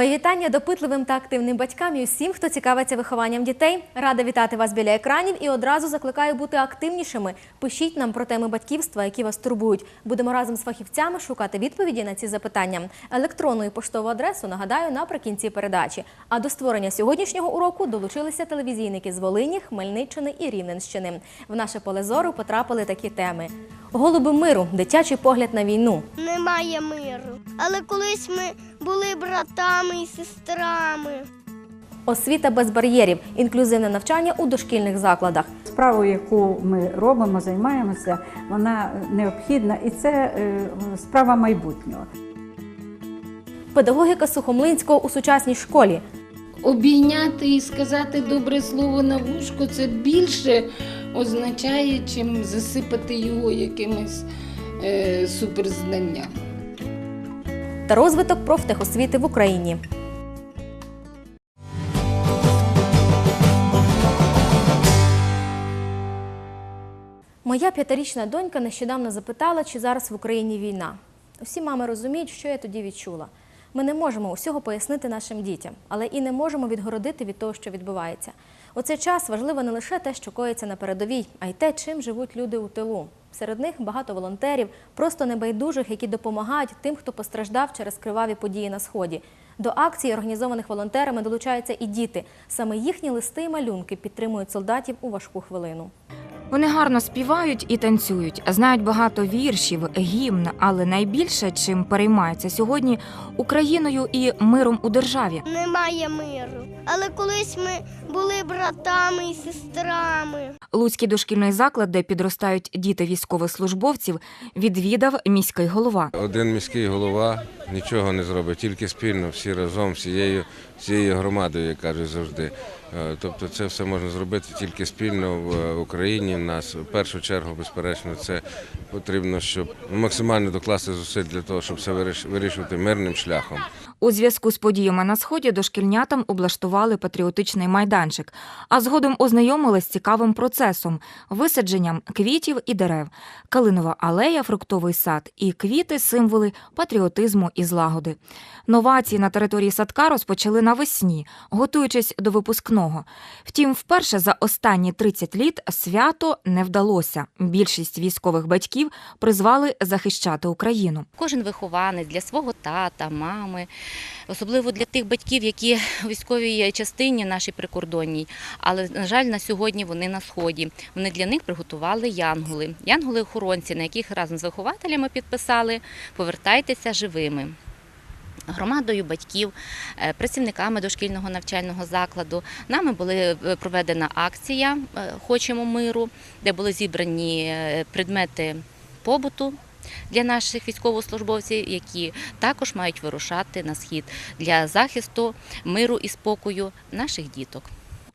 Мої вітання допитливим та активним батькам і усім, хто цікавиться вихованням дітей. Рада вітати вас біля екранів і одразу закликаю бути активнішими. Пишіть нам про теми батьківства, які вас турбують. Будемо разом з фахівцями шукати відповіді на ці запитання. Електронну і поштову адресу нагадаю наприкінці передачі. А до створення сьогоднішнього уроку долучилися телевізійники з Волині, Хмельниччини і Рівненщини. В наше поле зору потрапили такі теми: голуби миру, дитячий погляд на війну. немає миру. Але колись ми були братами і сестрами. Освіта без бар'єрів, інклюзивне навчання у дошкільних закладах. Справу, яку ми робимо, займаємося, вона необхідна і це е, справа майбутнього. Педагогіка Сухомлинського у сучасній школі. Обійняти і сказати добре слово на вушко це більше означає, чим засипати його якимось е, суперзнанням. Та розвиток профтехосвіти в Україні. Моя п'ятирічна донька нещодавно запитала, чи зараз в Україні війна. Усі мами розуміють, що я тоді відчула. Ми не можемо усього пояснити нашим дітям, але і не можемо відгородити від того, що відбувається. У цей час важливо не лише те, що коїться на передовій, а й те, чим живуть люди у тилу. Серед них багато волонтерів, просто небайдужих, які допомагають тим, хто постраждав через криваві події на сході. До акцій, організованих волонтерами, долучаються і діти. Саме їхні листи і малюнки підтримують солдатів у важку хвилину. Вони гарно співають і танцюють, знають багато віршів, гімн, але найбільше, чим переймаються сьогодні Україною і миром у державі. Немає миру. Але колись ми були братами і сестрами. Луцький дошкільний заклад, де підростають діти військовослужбовців, відвідав міський голова. Один міський голова нічого не зробить, тільки спільно, всі разом, всією, всією громадою, як кажуть завжди. Е, Тобто це все можна зробити тільки спільно в е, Україні. Нас в першу чергу, безперечно, це потрібно, щоб максимально докласти зусиль для того, щоб все виріш- вирішувати мирним шляхом. У зв'язку з подіями на сході дошкільнятам облаштували патріотичний майданчик, а згодом ознайомили з цікавим процесом висадженням квітів і дерев, калинова алея, фруктовий сад і квіти символи патріотизму і злагоди. Новації на території садка розпочали навесні, готуючись до випускного. Втім, вперше за останні 30 літ свято не вдалося. Більшість військових батьків призвали захищати Україну. Кожен вихованець для свого тата, мами, особливо для тих батьків, які у військовій частині нашій прикордонній. Але, на жаль, на сьогодні вони на сході. Вони для них приготували янголи. Янголи-охоронці, на яких разом з вихователями підписали Повертайтеся живими. Громадою батьків, е, працівниками дошкільного навчального закладу нами була е, проведена акція е, Хочемо миру, де були зібрані предмети побуту для наших військовослужбовців, які також мають вирушати на схід для захисту миру і спокою наших діток.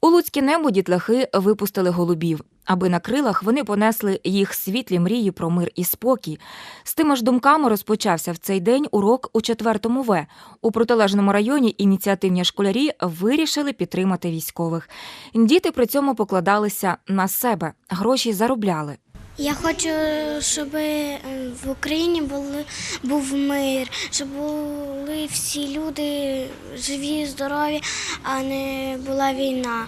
У Луцьке небо дітлахи випустили голубів, аби на крилах вони понесли їх світлі мрії про мир і спокій. З тими ж думками розпочався в цей день урок у 4-му В. У протилежному районі ініціативні школярі вирішили підтримати військових. Діти при цьому покладалися на себе, гроші заробляли. Я хочу, щоб е, в Україні були, був мир, щоб були всі люди живі, здорові, а не була війна.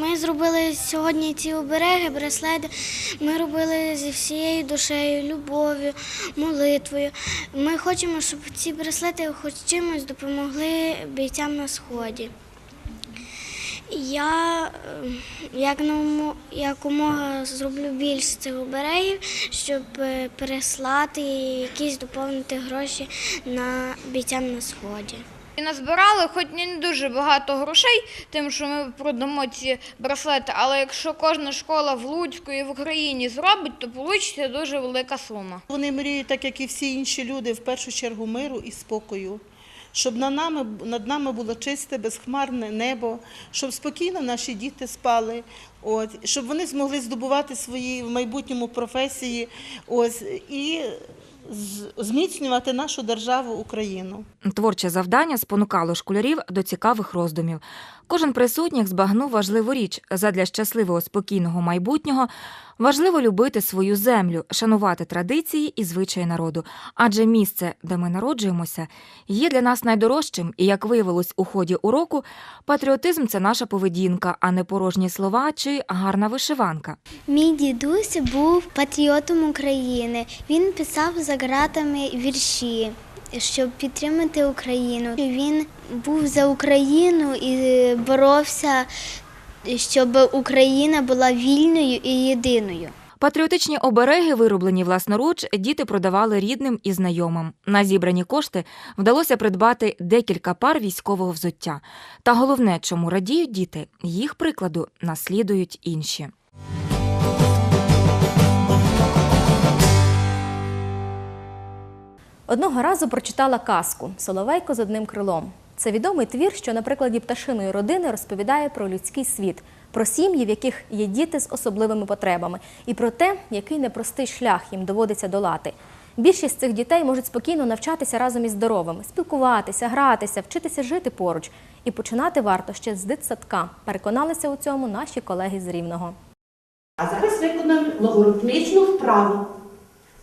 Ми зробили сьогодні ці обереги, браслети. Ми робили зі всією душею, любов'ю, молитвою. Ми хочемо, щоб ці браслети хоч чимось допомогли бійцям на сході. Я е, як якомога зроблю більше цих оберегів, щоб е, переслати якісь доповнити гроші на бійцям на сході. І назбирали хоч не дуже багато грошей, тим, що ми продамо ці браслети, але якщо кожна школа в Луцьку і в Україні зробить, то вийде дуже велика сума. Вони мріють, так як і всі інші люди, в першу чергу миру і спокою. Щоб над нами, над нами було чисте, безхмарне небо, щоб спокійно наші діти спали, от, щоб вони змогли здобувати свої в майбутньому професії ось, і зміцнювати нашу державу Україну. Творче завдання спонукало школярів до цікавих роздумів. Кожен присутніх збагнув важливу річ задля щасливого спокійного майбутнього. Важливо любити свою землю, шанувати традиції і звичаї народу, адже місце, де ми народжуємося, є для нас найдорожчим, і як виявилось у ході уроку, патріотизм це наша поведінка, а не порожні слова чи гарна вишиванка. Мій дідусь був патріотом України. Він писав за ґратами вірші, щоб підтримати Україну. Він був за Україну і боровся, щоб Україна була вільною і єдиною. Патріотичні обереги, вироблені власноруч, діти продавали рідним і знайомим. На зібрані кошти вдалося придбати декілька пар військового взуття. Та головне, чому радіють діти, їх прикладу наслідують інші. Одного разу прочитала казку Соловейко з одним крилом. Це відомий твір, що на прикладі пташиної родини розповідає про людський світ, про сім'ї, в яких є діти з особливими потребами, і про те, який непростий шлях їм доводиться долати. Більшість цих дітей можуть спокійно навчатися разом із здоровими, спілкуватися, гратися, вчитися жити поруч. І починати варто ще з дитсадка. Переконалися у цьому наші колеги з Рівного. А зараз виконаємо логоритмічну вправу.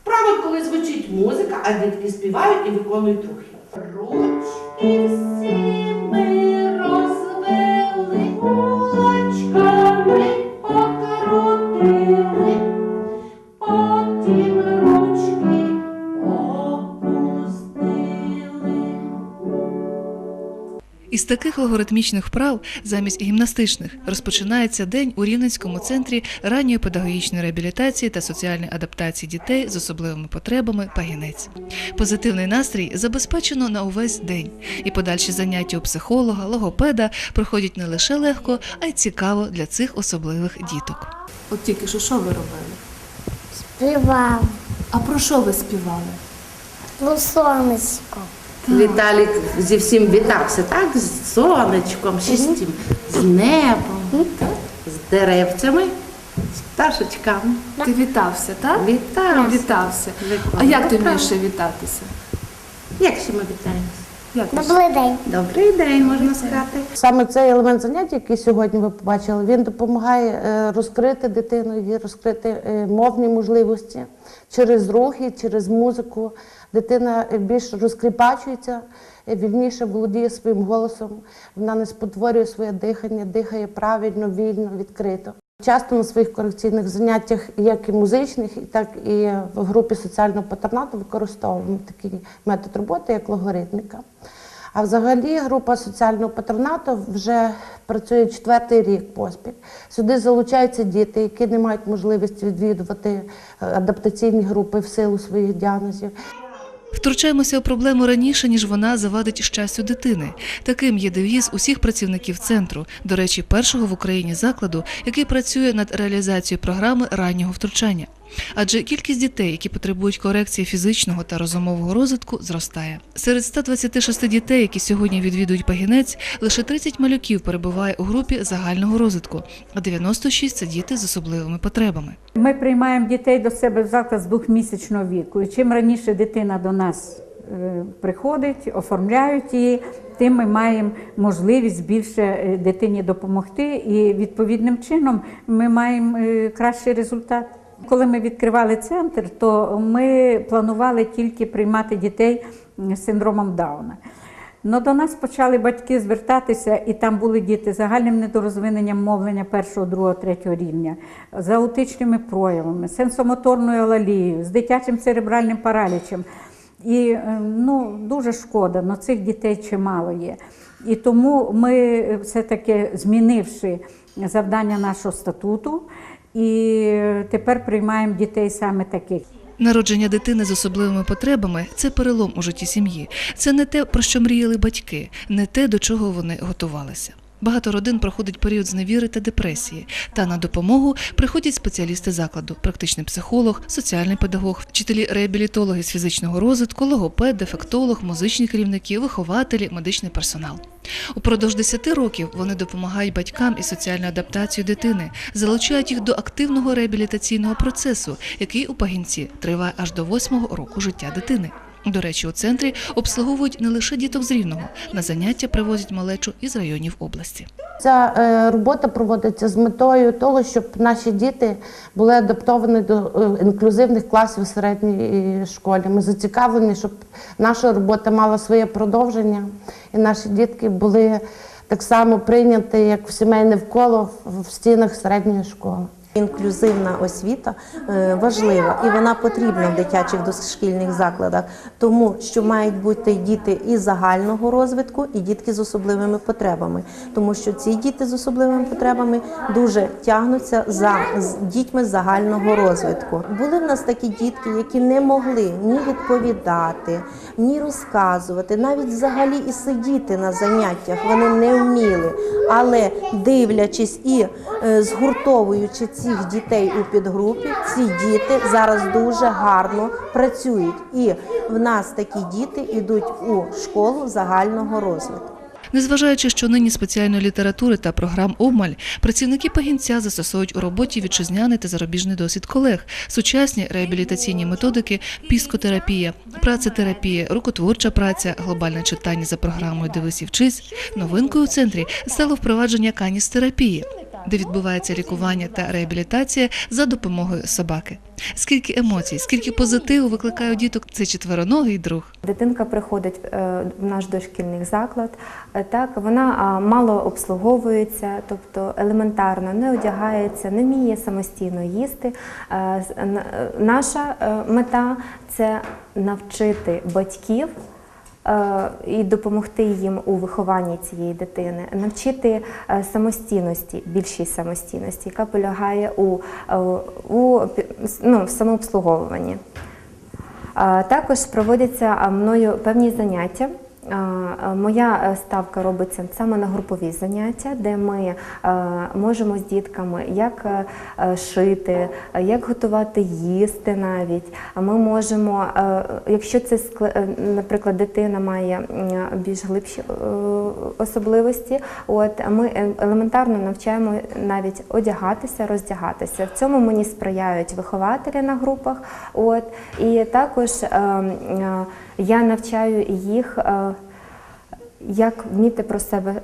Вправа, коли звучить музика, а дітки співають і виконують рухи. Ручки всі ми Із таких логоритмічних вправ замість гімнастичних розпочинається день у Рівненському центрі ранньої педагогічної реабілітації та соціальної адаптації дітей з особливими потребами Пагінець. Позитивний настрій забезпечено на увесь день, і подальші заняття у психолога, логопеда проходять не лише легко, а й цікаво для цих особливих діток. От тільки що що ви робили? Співав А про що ви співали? у сонечко. Віталік зі всім вітався, так? З сонечком, ще з тим, з небом, з деревцями, з пташечками. Ти вітався, так? Вітався. Вітався. А як ти вмієш ще вітатися? Як ще ми вітаємося? Як Добрий день. Добрий день, можна сказати. Саме цей елемент заняття, який сьогодні ви побачили, він допомагає е, розкрити дитину, розкрити е, мовні можливості через рухи, через музику. Дитина більш розкріпачується, вільніше володіє своїм голосом. Вона не спотворює своє дихання, дихає правильно, вільно, відкрито. Часто на своїх корекційних заняттях, як і музичних, так і в групі соціального патронату використовуємо такий метод роботи, як логоритміка. А взагалі група соціального патронату вже працює четвертий рік поспіль. Сюди залучаються діти, які не мають можливості відвідувати е, адаптаційні групи в силу своїх діагнозів. Втручаємося у проблему раніше, ніж вона завадить щастю дитини. Таким є девіз усіх працівників центру, до речі, першого в Україні закладу, який працює над реалізацією програми раннього втручання. Адже кількість дітей, які потребують корекції фізичного та розумового розвитку, зростає. Серед 126 дітей, які сьогодні відвідують пагінець, лише 30 малюків перебуває у групі загального розвитку, а 96 – це діти з особливими потребами. Ми приймаємо дітей до себе в заклад з двохмісячного віку. І чим раніше дитина до нас е, приходить, оформляють її, тим ми маємо можливість більше е, дитині допомогти, і відповідним чином ми маємо е, кращий результат. Коли ми відкривали центр, то ми планували тільки приймати дітей з синдромом Дауна. Ну, до нас почали батьки звертатися, і там були діти з загальним недорозвиненням мовлення першого, другого, третього рівня, з аутичними проявами, сенсомоторною алалією, з дитячим церебральним паралічем. І е, ну, дуже шкода, але цих дітей чимало є. І тому ми все-таки змінивши завдання нашого статуту, і тепер приймаємо дітей саме таких. Народження дитини з особливими потребами це перелом у житті сім'ї. Це не те, про що мріяли батьки, не те, до чого вони готувалися. Багато родин проходить період зневіри та депресії. Та на допомогу приходять спеціалісти закладу: практичний психолог, соціальний педагог, вчителі реабілітологи з фізичного розвитку, логопед, дефектолог, музичні керівники, вихователі, медичний персонал. Упродовж 10 років вони допомагають батькам із соціальною адаптацією дитини, залучають їх до активного реабілітаційного процесу, який у пагінці триває аж до 8-го року життя дитини. До речі, у центрі обслуговують не лише діток з рівного, на заняття привозять малечу із районів області. Ця е, робота проводиться з метою того, щоб наші діти були адаптовані до е, інклюзивних класів у середній школі. Ми зацікавлені, щоб наша робота мала своє продовження, і наші дітки були так само прийняті, як в сімейне вколо в стінах середньої школи. Інклюзивна освіта е, важлива і вона потрібна в дитячих дошкільних закладах, тому що мають бути діти і загального розвитку, і дітки з особливими потребами, тому що ці діти з особливими потребами дуже тягнуться за дітьми загального розвитку. Були в нас такі дітки, які не могли ні відповідати, ні розказувати, навіть взагалі і сидіти на заняттях вони не вміли. Але дивлячись і е, згуртовуючи цих дітей у підгрупі, ці діти зараз дуже гарно працюють. І в нас такі діти йдуть у школу загального розвитку. Незважаючи, що нині спеціальної літератури та програм обмаль, працівники пагінця застосовують у роботі вітчизняний та зарубіжний досвід колег, сучасні реабілітаційні методики, піскотерапія, працетерапія, рукотворча праця, глобальне читання за програмою Дивись і вчись. Новинкою у центрі стало впровадження каністерапії, де відбувається лікування та реабілітація за допомогою собаки. Скільки емоцій, скільки позитиву викликає у діток цей четвероногий друг. Дитинка приходить е, в наш дошкільний заклад. е, Так, вона мало обслуговується, тобто елементарно не одягається, не вміє самостійно їсти. Е, Наша мета це навчити батьків. Е, І допомогти їм у вихованні цієї дитини, навчити е, самостійності, більшій самостійності, яка полягає у, е, у ну, самообслуговуванні. Також проводяться мною певні заняття. Моя е, ставка робиться саме на групові заняття, де ми е, можемо з дітками як е, шити, як готувати їсти навіть. Ми можемо, якщо це наприклад, дитина має більш глибші особливості, от ми елементарно навчаємо навіть одягатися, роздягатися. В цьому мені сприяють вихователі на групах. От і також е, е, я навчаю їх. е, як вміти про себе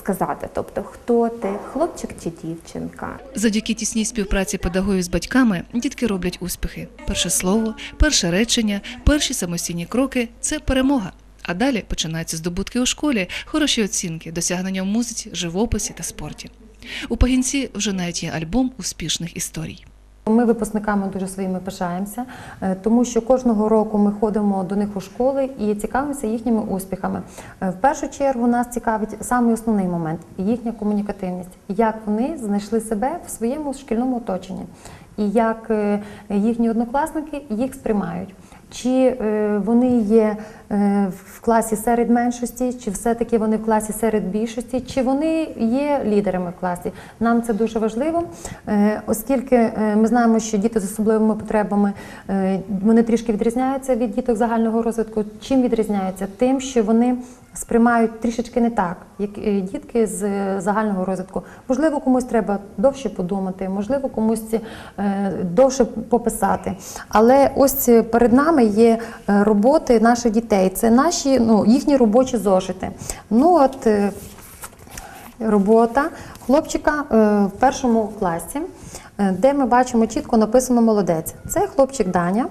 сказати, тобто хто ти, хлопчик чи дівчинка. Завдяки тісній співпраці педагогів з батьками дітки роблять успіхи. Перше слово, перше речення, перші самостійні кроки це перемога. А далі починаються здобутки у школі, хороші оцінки, досягнення в музиці, живописі та спорті. У пагінці вже навіть є альбом успішних історій. Ми випускниками дуже своїми пишаємося, е, тому що кожного року ми ходимо до них у школи і цікавимося їхніми успіхами. Е, В першу чергу нас цікавить самий основний момент їхня комунікативність, як вони знайшли себе в своєму шкільному оточенні, і як е, їхні однокласники їх сприймають. Чи вони є в класі серед меншості, чи все-таки вони в класі серед більшості, чи вони є лідерами в класі. Нам це дуже важливо, е, оскільки е, ми знаємо, що діти з особливими потребами е, вони трішки відрізняються від діток загального розвитку. Чим відрізняються? Тим, що вони сприймають трішечки не так, як е, дітки з е, загального розвитку. Можливо, комусь треба довше подумати, можливо, комусь е, довше пописати. Але ось е, перед нами є е, роботи наших дітей. Це наші ну, їхні робочі зошити. Ну от е, робота хлопчика е, в першому класі, де ми бачимо чітко написано молодець. Це хлопчик Даня,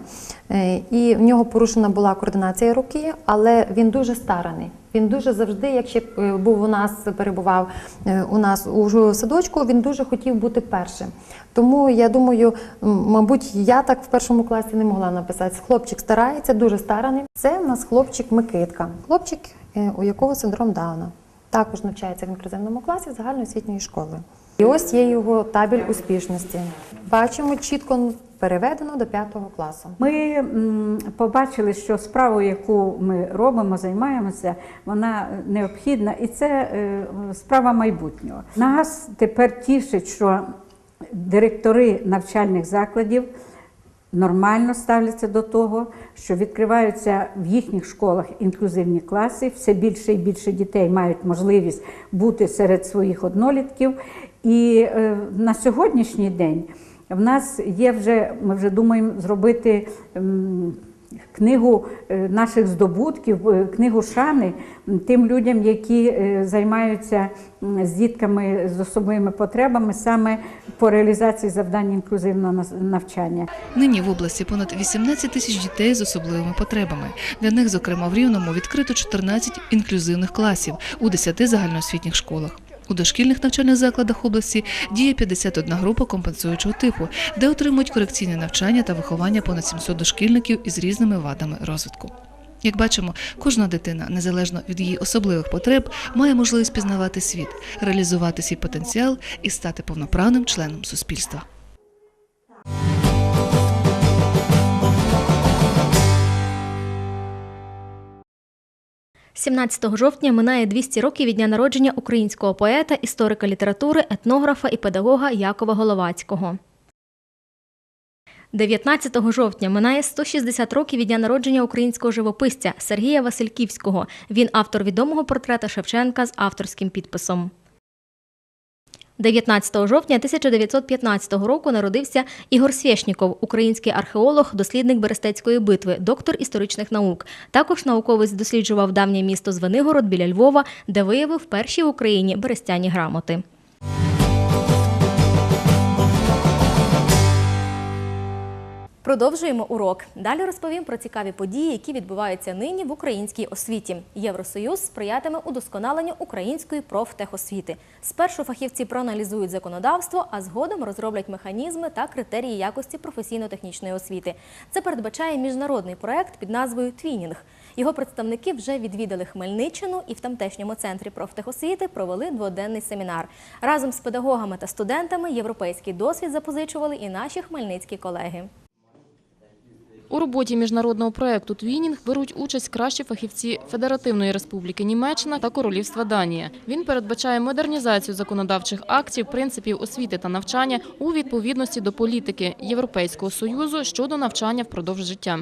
е, і в нього порушена була координація руки, але він дуже стараний. Він дуже завжди, якщо е, був у нас, перебував е, у нас у садочку, він дуже хотів бути першим. Тому я думаю, мабуть, я так в першому класі не могла написати. Хлопчик старається, дуже стараний. Це у нас хлопчик Микитка, хлопчик, е, у якого синдром Дауна. Також навчається в інклюзивному класі загальноосвітньої школи. І ось є його табель успішності. Бачимо чітко переведено до п'ятого класу. Ми побачили, що справу, яку ми робимо, займаємося, вона необхідна, і це е, справа майбутнього. Нас тепер тішить, що директори навчальних закладів нормально ставляться до того, що відкриваються в їхніх школах інклюзивні класи. Все більше і більше дітей мають можливість бути серед своїх однолітків. І е, на сьогоднішній день в нас є вже, ми вже думаємо зробити книгу е, наших здобутків, е, книгу шани тим людям, які займаються з дітками з особливими потребами саме по реалізації завдань інклюзивного навчання. Нині в області понад 18 тисяч дітей з особливими потребами. Для них, зокрема, в Рівному відкрито 14 інклюзивних класів у 10 загальноосвітніх школах. У дошкільних навчальних закладах області діє 51 група компенсуючого типу, де отримують корекційне навчання та виховання понад 700 дошкільників із різними вадами розвитку. Як бачимо, кожна дитина, незалежно від її особливих потреб, має можливість пізнавати світ, реалізувати свій потенціал і стати повноправним членом суспільства. 17 жовтня минає 200 років від дня народження українського поета, історика літератури, етнографа і педагога Якова Головацького. 19 жовтня минає 160 років від дня народження українського живописця Сергія Васильківського. Він автор відомого портрета Шевченка з авторським підписом. 19 жовтня 1915 року народився Ігор Свєшніков, український археолог, дослідник Берестецької битви, доктор історичних наук. Також науковець досліджував давнє місто Звенигород біля Львова, де виявив перші в Україні берестяні грамоти. Продовжуємо урок. Далі розповім про цікаві події, які відбуваються нині в українській освіті. Євросоюз сприятиме удосконаленню української профтехосвіти. Спершу фахівці проаналізують законодавство, а згодом розроблять механізми та критерії якості професійно-технічної освіти. Це передбачає міжнародний проект під назвою Твінінг. Його представники вже відвідали Хмельниччину і в тамтешньому центрі профтехосвіти провели дводенний семінар. Разом з педагогами та студентами європейський досвід запозичували і наші хмельницькі колеги. У роботі міжнародного проекту «Твінінг» беруть участь кращі фахівці Федеративної Республіки Німеччина та Королівства Данія. Він передбачає модернізацію законодавчих актів, принципів освіти та навчання у відповідності до політики Європейського Союзу щодо навчання впродовж життя.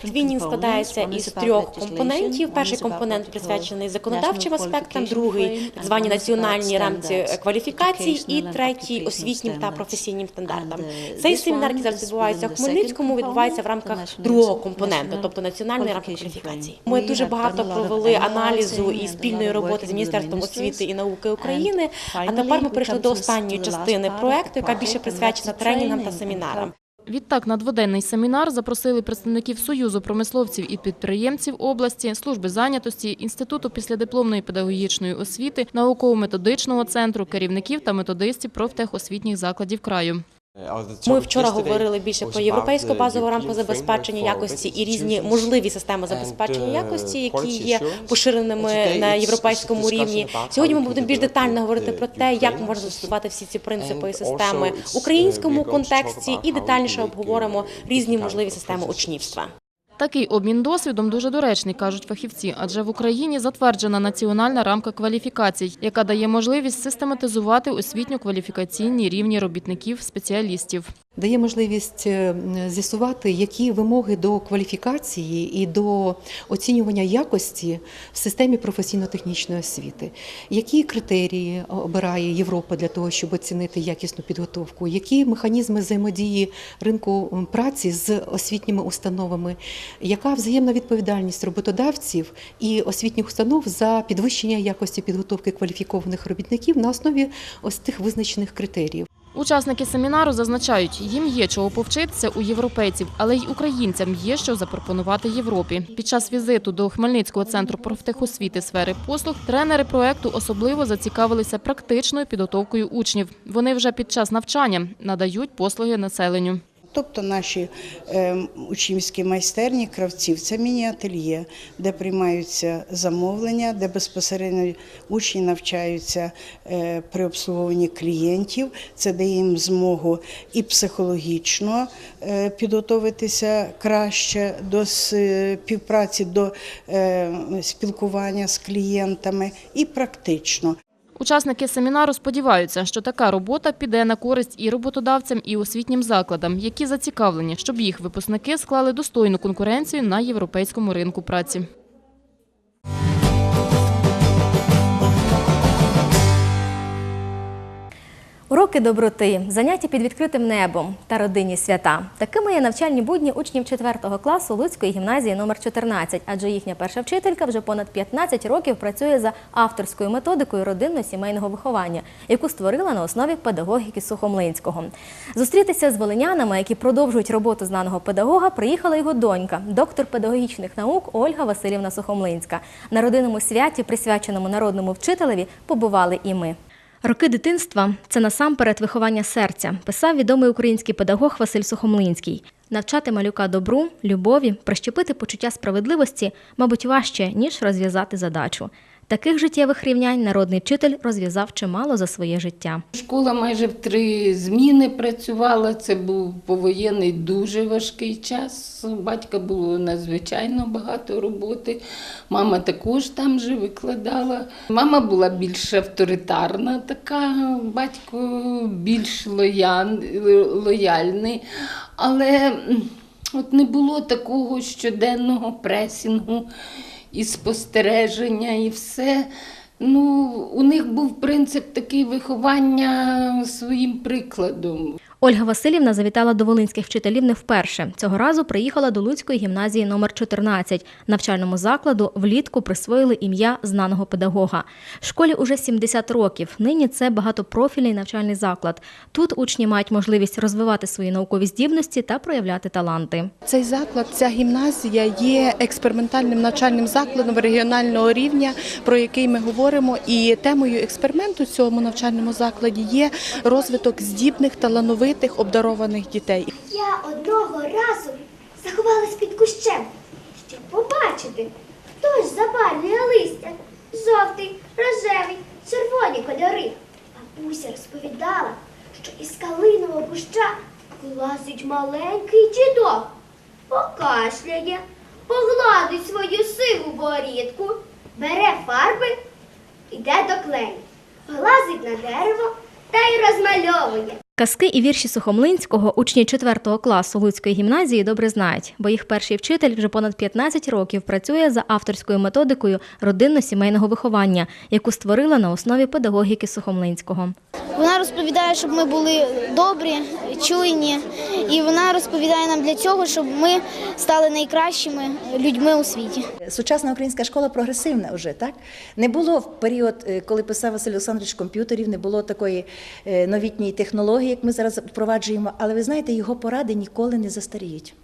Твінінг складається із трьох компонентів. Перший компонент присвячений законодавчим аспектам, другий так звані національні рамці кваліфікацій, і третій освітнім та професійним стандартам. Цей семінар, який зараз відбувається у Хмельницькому, відбувається в рамках другого компоненту, тобто національної рамки кваліфікацій. Ми дуже багато провели аналізу і спільної роботи з міністерством освіти і науки України. А тепер ми прийшли до останньої частини проекту, яка більше присвячена тренінгам та семінарам. Відтак на дводенний семінар запросили представників Союзу промисловців і підприємців області, служби зайнятості, інституту післядипломної педагогічної освіти, науково-методичного центру, керівників та методистів профтехосвітніх закладів краю. Ми вчора говорили більше про європейську базову рамку забезпечення якості і різні можливі системи забезпечення якості, які є поширеними на європейському рівні. Сьогодні ми будемо більш детально говорити про те, як можна застосувати всі ці принципи і системи в українському контексті, і детальніше обговоримо різні можливі системи учнівства. Такий обмін досвідом дуже доречний, кажуть фахівці, адже в Україні затверджена національна рамка кваліфікацій, яка дає можливість систематизувати освітньо-кваліфікаційні рівні робітників, спеціалістів. Дає можливість е, з'ясувати, які вимоги до кваліфікації і до оцінювання якості в системі професійно-технічної освіти, які критерії обирає Європа для того, щоб оцінити якісну підготовку, які механізми взаємодії ринку праці з освітніми установами, яка взаємна відповідальність роботодавців і освітніх установ за підвищення якості підготовки кваліфікованих робітників на основі ось тих визначених критеріїв. Учасники семінару зазначають, їм є чого повчитися у європейців, але й українцям є що запропонувати Європі. Під час візиту до Хмельницького центру профтехосвіти сфери послуг тренери проекту особливо зацікавилися практичною підготовкою учнів. Вони вже під час навчання надають послуги населенню. Тобто наші е, учнівські майстерні кравців це міні-ательє, де приймаються замовлення, де безпосередньо учні навчаються е, при обслуговуванні клієнтів. Це дає їм змогу і психологічно е, підготовитися краще до співпраці, до е, спілкування з клієнтами, і практично. Учасники семінару сподіваються, що така робота піде на користь і роботодавцям, і освітнім закладам, які зацікавлені, щоб їх випускники склали достойну конкуренцію на європейському ринку праці. Уроки доброти, заняття під відкритим небом та родинні свята. Такими є навчальні будні учнів 4 класу Луцької гімназії номер 14, адже їхня перша вчителька вже понад 15 років працює за авторською методикою родинно-сімейного виховання, яку створила на основі педагогіки Сухомлинського. Зустрітися з волинянами, які продовжують роботу знаного педагога, приїхала його донька, доктор педагогічних наук Ольга Васильівна Сухомлинська. На родинному святі, присвяченому народному вчителеві, побували і ми. Роки дитинства це насамперед виховання серця, писав відомий український педагог Василь Сухомлинський. Навчати малюка добру, любові, прищепити почуття справедливості, мабуть, важче, ніж розв'язати задачу. Таких життєвих рівнянь народний вчитель розв'язав чимало за своє життя. Школа майже в три зміни працювала. Це був повоєнний дуже важкий час. Батька було надзвичайно багато роботи. Мама також там же викладала. Мама була більш авторитарна, така, батько більш лояльний. Але от не було такого щоденного пресінгу і спостереження, і все. Ну, у них був принцип такий виховання своїм прикладом. Ольга Васильівна завітала до волинських вчителів не вперше. Цього разу приїхала до Луцької гімназії номер 14. Навчальному закладу влітку присвоїли ім'я знаного педагога. Школі уже 70 років. Нині це багатопрофільний навчальний заклад. Тут учні мають можливість розвивати свої наукові здібності та проявляти таланти. Цей заклад, ця гімназія є експериментальним навчальним закладом регіонального рівня, про який ми говоримо. І темою експерименту в цьому навчальному закладі є розвиток здібних, талановитих, обдарованих дітей. Я одного разу заховалась під кущем, щоб побачити, хто ж запалює листя. Жовтий, рожевий, червоні кольори. Бабуся розповідала, що із калинового куща вилазить маленький дідок, покашляє, погладить свою сиву борідку, бере фарби, йде до клею, вилазить на дерево та й розмальовує. Казки і вірші Сухомлинського учні 4 класу Луцької гімназії добре знають, бо їх перший вчитель вже понад 15 років працює за авторською методикою родинно-сімейного виховання, яку створила на основі педагогіки Сухомлинського. Вона розповідає, щоб ми були добрі, чуйні, і вона розповідає нам для цього, щоб ми стали найкращими людьми у світі. Сучасна українська школа прогресивна вже, так? Не було в період, е, коли писав Василь Олександрович комп'ютерів, не було такої е, новітньої технології, як ми зараз впроваджуємо, але ви знаєте, його поради ніколи не застаріють.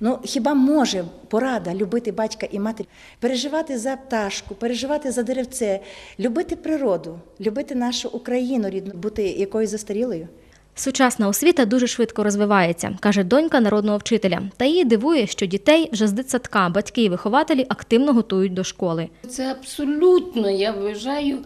Ну, хіба може порада любити батька і матір, переживати за пташку, переживати за деревце, любити природу, любити нашу Україну рідну, бути якоюсь застарілою? Сучасна освіта дуже швидко розвивається, каже донька народного вчителя. Та її дивує, що дітей вже з дитсадка батьки і вихователі активно готують до школи. Це абсолютно, я вважаю,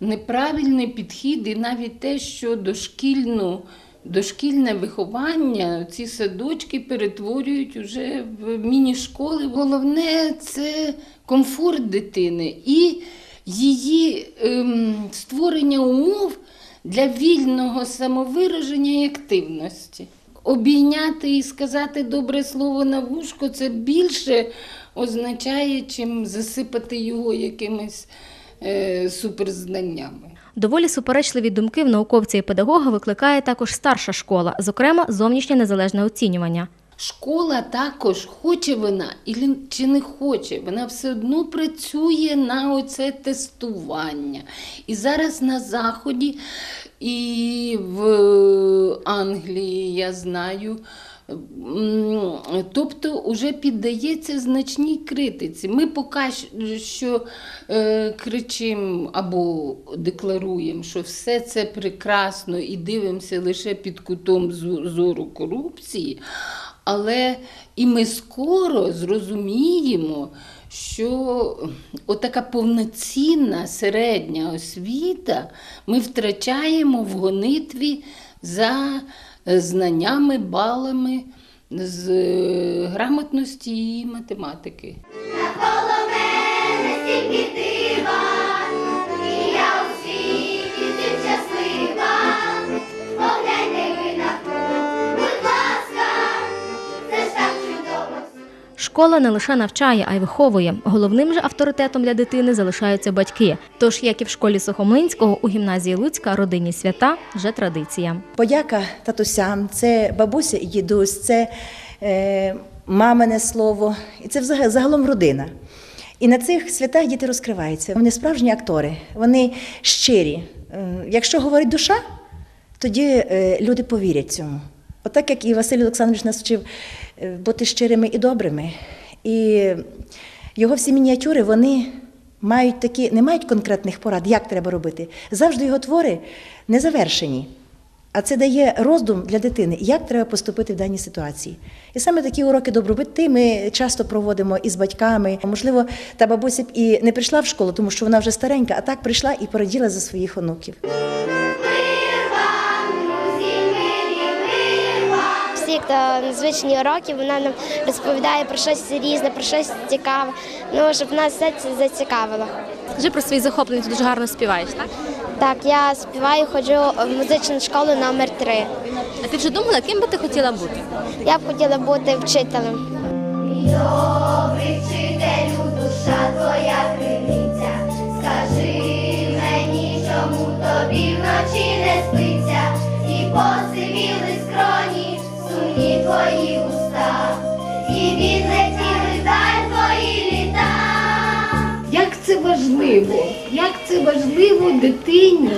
неправильний підхід, і навіть те, що дошкільну. Дошкільне виховання, ці садочки перетворюють уже в міні-школи. Головне це комфорт дитини і її ем, створення умов для вільного самовираження і активності. Обійняти і сказати добре слово на вушко це більше означає, чим засипати його якимись суперзнаннями. Доволі суперечливі думки в науковця і педагога викликає також старша школа, зокрема зовнішнє незалежне оцінювання. Школа також хоче вона чи не хоче, вона все одно працює на оце тестування. І зараз на Заході і в Англії, я знаю, тобто вже піддається значній критиці. Ми поки що е, кричимо або декларуємо, що все це прекрасно і дивимося лише під кутом зору корупції. Але і ми скоро зрозуміємо, що отака повноцінна середня освіта ми втрачаємо в гонитві за знаннями, балами з е, грамотності і математики. Навколо мене стільки дива, Школа не лише навчає, а й виховує. Головним же авторитетом для дитини залишаються батьки. Тож, як і в школі Сухомлинського, у гімназії Луцька родинні свята вже традиція. Подяка татусям, це бабуся і дідусь, це е, мамине слово, і це взаг- загалом родина. І на цих святах діти розкриваються. Вони справжні актори, вони щирі. Е, Якщо говорить душа, тоді е, люди повірять цьому. Отак, як і Василь Олександрович нас вчив е, бути щирими і добрими. І його всі мініатюри, вони мають такі, не мають конкретних порад, як треба робити. Завжди його твори не завершені. А це дає роздум для дитини, як треба поступити в даній ситуації. І саме такі уроки добробити ми часто проводимо із батьками. Можливо, та бабуся б і не прийшла в школу, тому що вона вже старенька, а так прийшла і пораділа за своїх онуків. Незвичні уроки, вона нам розповідає про щось різне, про щось цікаве. Ну, щоб нас все це зацікавило. Скажи про свої захоплення, ти дуже гарно співаєш, так? Так, я співаю, ходжу в музичну школу номер 3 А ти вже думала, ким би ти хотіла бути? Я б хотіла бути вчителем. Добрий вчителю, душа твоя криниця, скажи мені, чому тобі вночі не спиться, і посивіли скроні, сумні твої уста, і відлетіли даль твої літа. Як це важливо, як це важливо дитині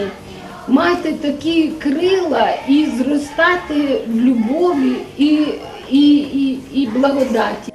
мати такі крила і зростати в любові і, і, і, і благодаті.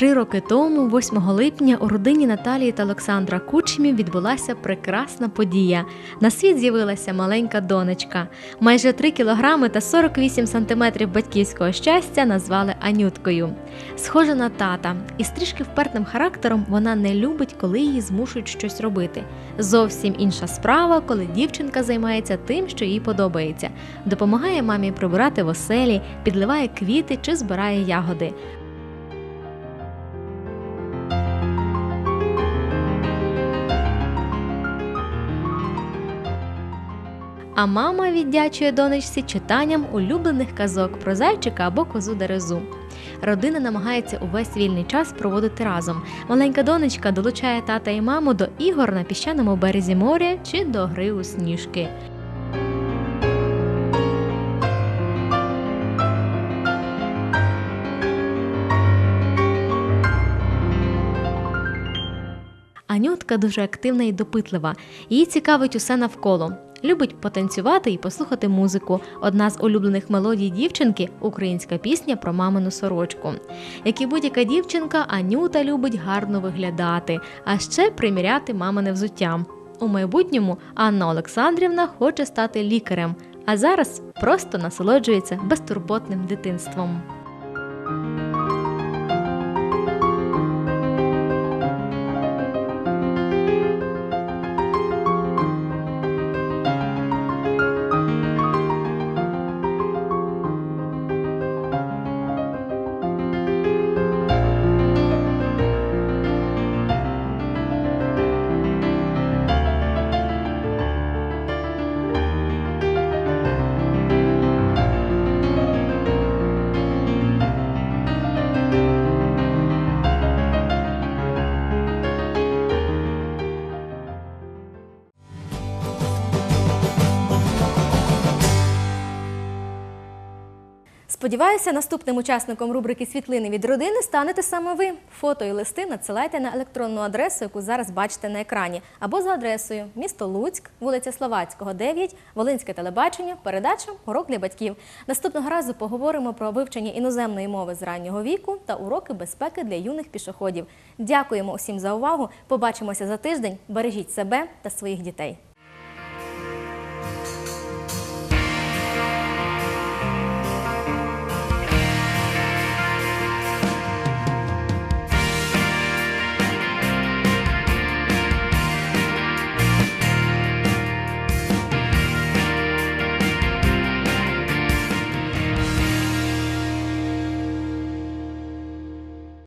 Три роки тому, 8 липня, у родині Наталії та Олександра Кучмів відбулася прекрасна подія. На світ з'явилася маленька донечка. Майже 3 кілограми та 48 сантиметрів батьківського щастя назвали Анюткою. Схожа на тата, і з трішки впертим характером вона не любить, коли її змушують щось робити. Зовсім інша справа, коли дівчинка займається тим, що їй подобається. Допомагає мамі прибирати в оселі, підливає квіти чи збирає ягоди. А мама віддячує донечці читанням улюблених казок про зайчика або козу дерезу. Родина намагається увесь вільний час проводити разом. Маленька донечка долучає тата і маму до ігор на піщаному березі моря чи до гри у сніжки. Анютка дуже активна і допитлива. Її цікавить усе навколо. Любить потанцювати і послухати музику. Одна з улюблених мелодій дівчинки українська пісня про мамину сорочку. Як і будь-яка дівчинка, Анюта любить гарно виглядати, а ще приміряти мамине взуття. У майбутньому Анна Олександрівна хоче стати лікарем, а зараз просто насолоджується безтурботним дитинством. Сподіваюся, наступним учасником рубрики Світлини від родини станете саме ви. Фото і листи надсилайте на електронну адресу, яку зараз бачите на екрані, або за адресою місто Луцьк, вулиця Словацького, 9, Волинське телебачення, передача Урок для батьків. Наступного разу поговоримо про вивчення іноземної мови з раннього віку та уроки безпеки для юних пішоходів. Дякуємо усім за увагу. Побачимося за тиждень. Бережіть себе та своїх дітей.